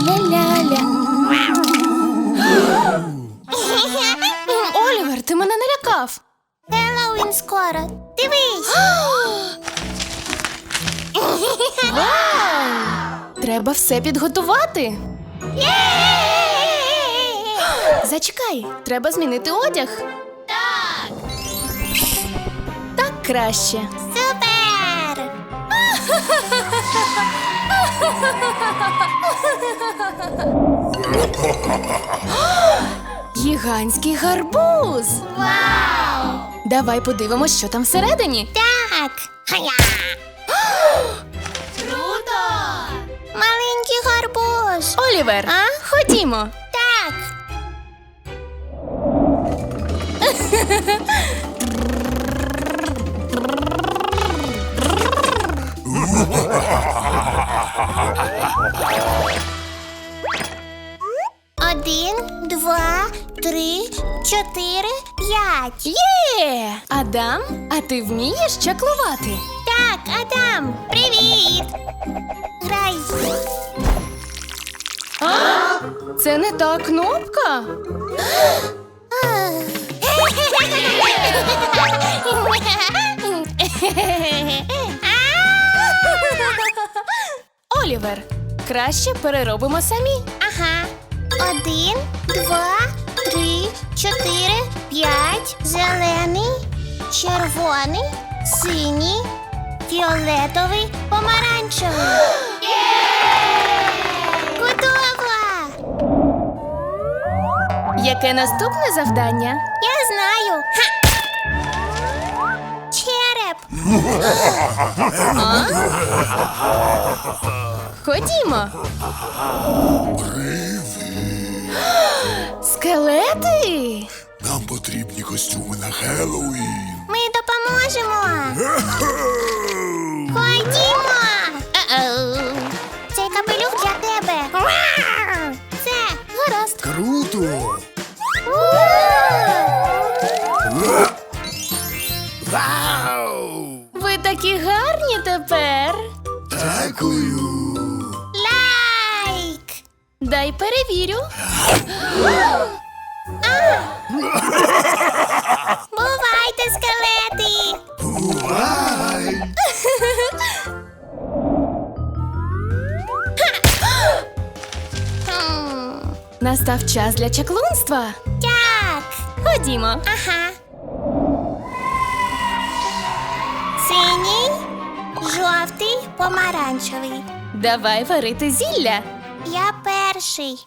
Ля-ля-ля-ля. Олівер, ти мене налякав. Хеллоуін скоро. Дивись. Треба все підготувати. Зачекай, треба змінити одяг. Так. Так краще. Супер! Гігантський гарбуз. Вау! Давай подивимось, що там всередині. Так. Хая! Круто! Маленький гарбуз. Олівер, А? ходімо. Так. чотири, п'ять. Є! Адам, а ти вмієш чаклувати? Так, Адам, привіт. Грай. Це не та кнопка. Олівер, краще переробимо самі. Ага. Один, два, три, чотири, п'ять. Зелений, червоний, синій, фіолетовий, помаранчевий. Готово! Яке наступне завдання? Я знаю. Ха! Череп. Ходімо. Скелети. Нам потрібні костюми на Хеллоуін. Ми допоможемо. Ходімо. Цей капелюх для тебе. Це гаразд. Круто! Вау! Ви такі гарні тепер. Дякую! Дай перевірю. Бувайте, скелети. Бувай! Настав час для чаклунства. Так. Ходімо. Ага. Синій, жовтий, помаранчевий. Давай варити зілля. Я перший.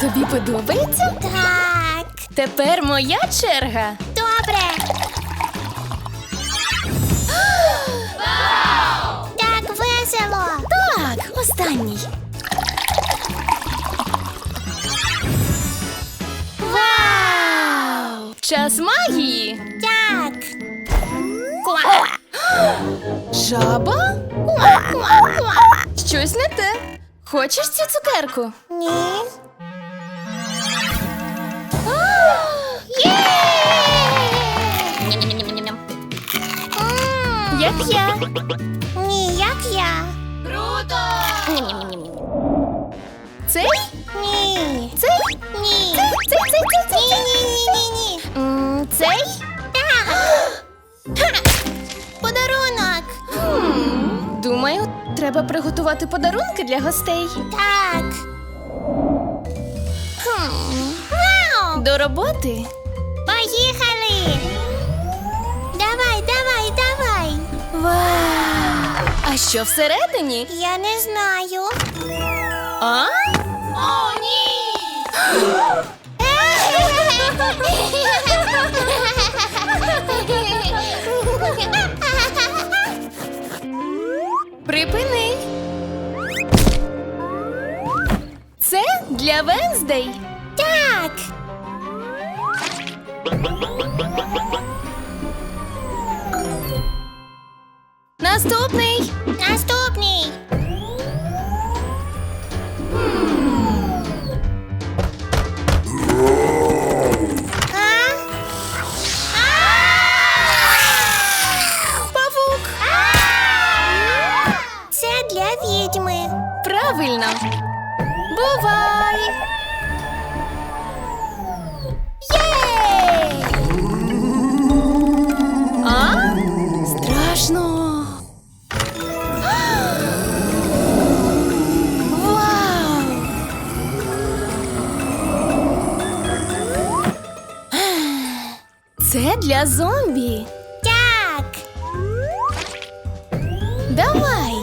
Тобі подобається? Так. Тепер моя черга. Добре. Так весело. Так, останній. Вау! Час магії. Жаба? Щось не те. Хочеш цю цукерку? Ні. Як я. Ні, як я. Круто! Цей? Ні. Цей? Ні. Цей, цей, цей, цей, Ні, цей. ні, ні, ні, ні. Цей? Треба приготувати подарунки для гостей. Так. Хм. Вау! До роботи. Поїхали! Давай, давай, давай! Вау! А що всередині? Я не знаю. А? О, ні! Венздей. Так. Наступний. Наступний. А? А? А? Для відьми. Правильно. Бувай. Зомбі. Так. Давай.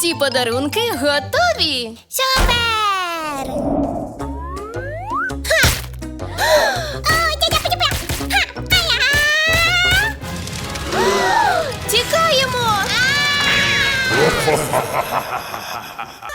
Ці подарунки готові. Супер! Ха! О, тя-тя-пя-тя-пя! Тікаємо!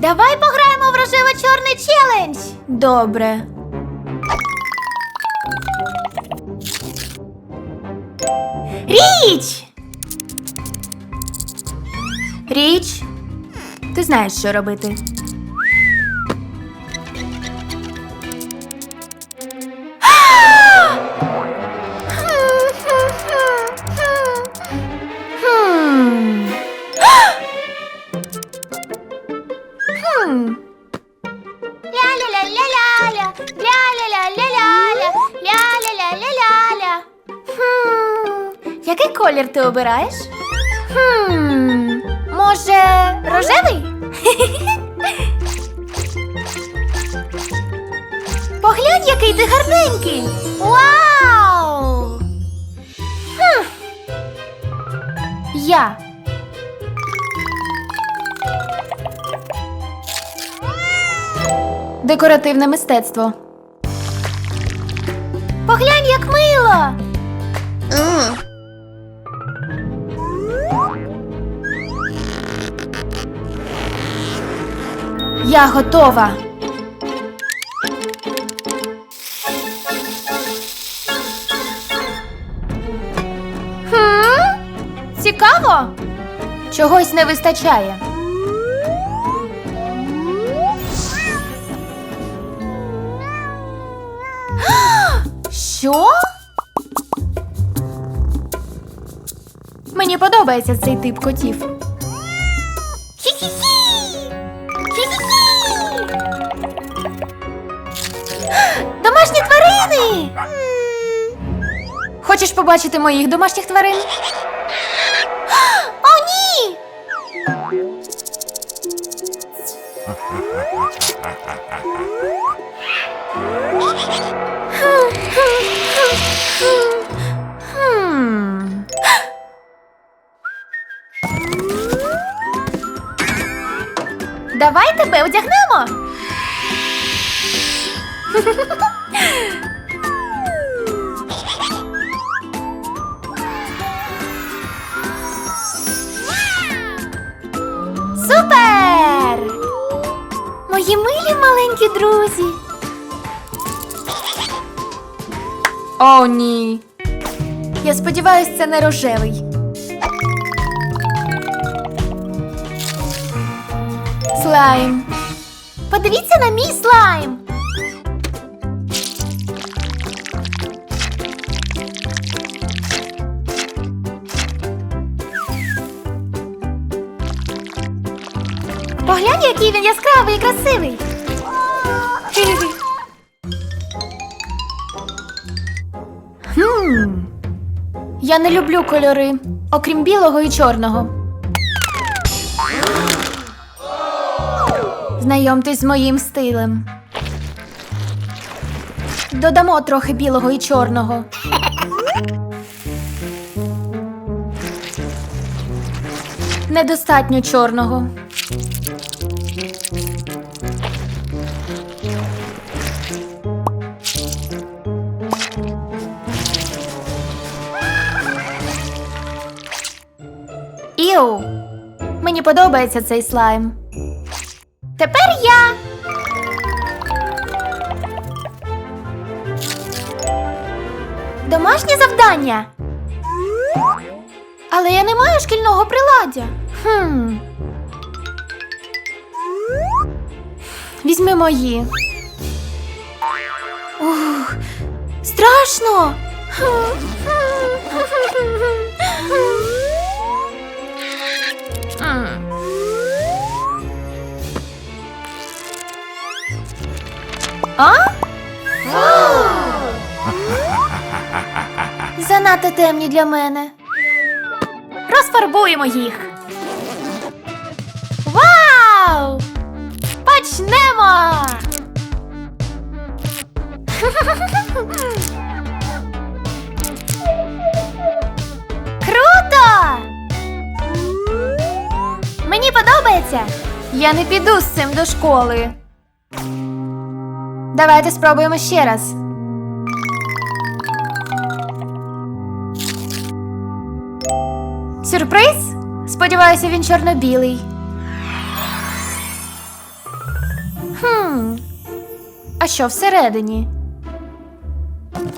Давай пограємо в рожево-чорний челендж. Добре. Річ! Річ. Ти знаєш, що робити. Ти обираєш? Хм, може, рожевий? Поглянь, який ти гарненький. Вау! Хм. Я. Декоративне мистецтво. Поглянь, як мило. М, Я готова. Хм? Цікаво. Чогось не вистачає. Що? Мені подобається цей тип котів. Хочеш побачити моїх домашніх тварин? Маленькі друзі. О, ні. Я сподіваюся, це не рожевий. Слайм. Подивіться на мій слайм. Поглянь, який він яскравий і красивий. Хм. Я не люблю кольори, окрім білого і чорного. Знайомтесь з моїм стилем. Додамо трохи білого і чорного. Недостатньо чорного. Іу. Мені подобається цей слайм. Тепер я. Домашнє завдання. Але я не маю шкільного приладдя. Хм. Візьми мої. Ух, страшно. А? занадто темні для мене. Розфарбуємо їх. Вау! Почнемо! Круто! Мені подобається. Я не піду з цим до школи. Давайте спробуємо ще раз. Сюрприз? Сподіваюся, він чорно-білий. Хм. А що всередині?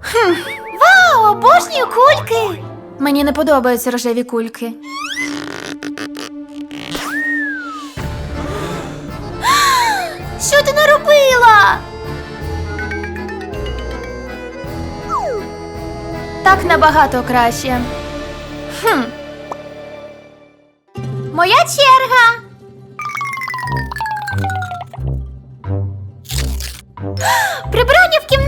Хм. Вау, обожнюю кульки! Мені не подобаються рожеві кульки. Що ти наробила? Так набагато краще. Хм. Моя черга. Прибрання в кімнаті.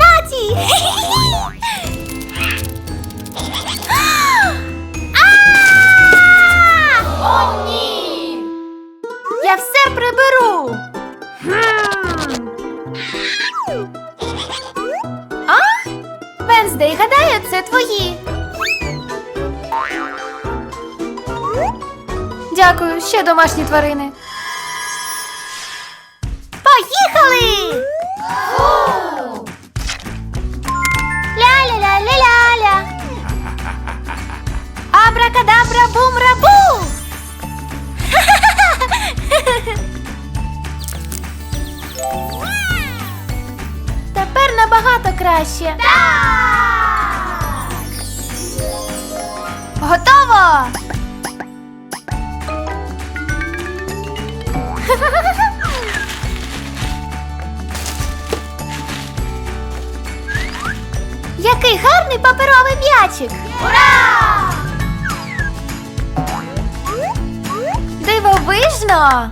Дякую, ще домашні тварини. Поїхали! Ля-ля-ля-ля-ля-ля. Абракадабра бум-рабу! Тепер набагато краще. Так! Готово! Який гарний паперовий м'ячик! Ура! Дивовижно!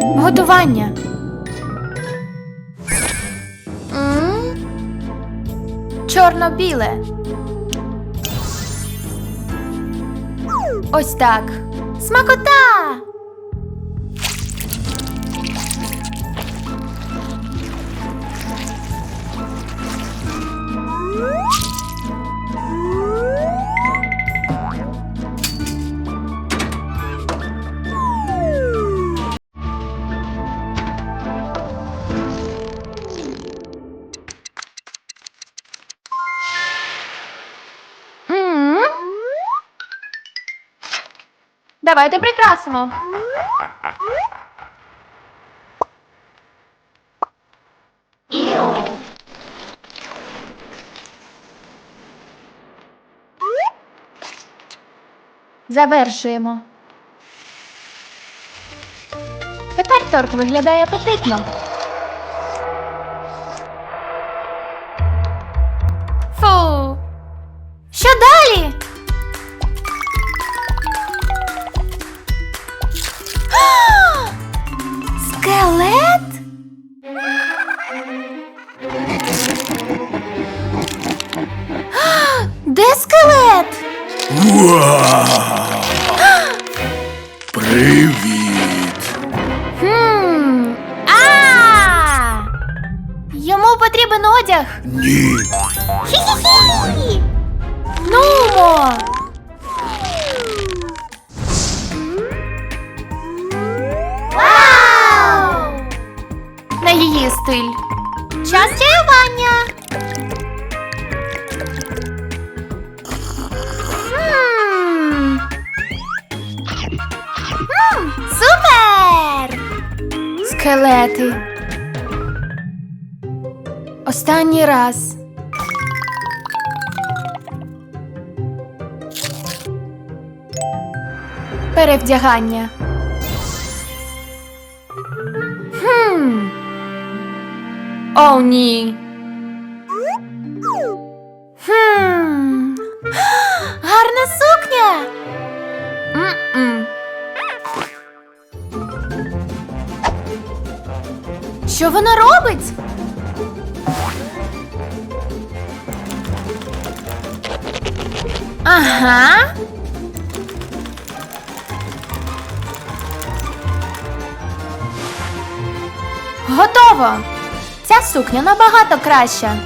Готування. Чорно-біле. Ось так. Смакота! Давайте прикрасимо. Завершуємо. Тепер торт виглядає апетитно. Фу. Що далі? Хі-хі-хі! Нумо! Вау! На її стиль. Час чаювання. Супер! Скелети. Останній раз. Перевдягання. Хм. О, ні. Хм. Гарна сукня. М -м. Що вона робить? Ага. Готово. Ця сукня набагато краща.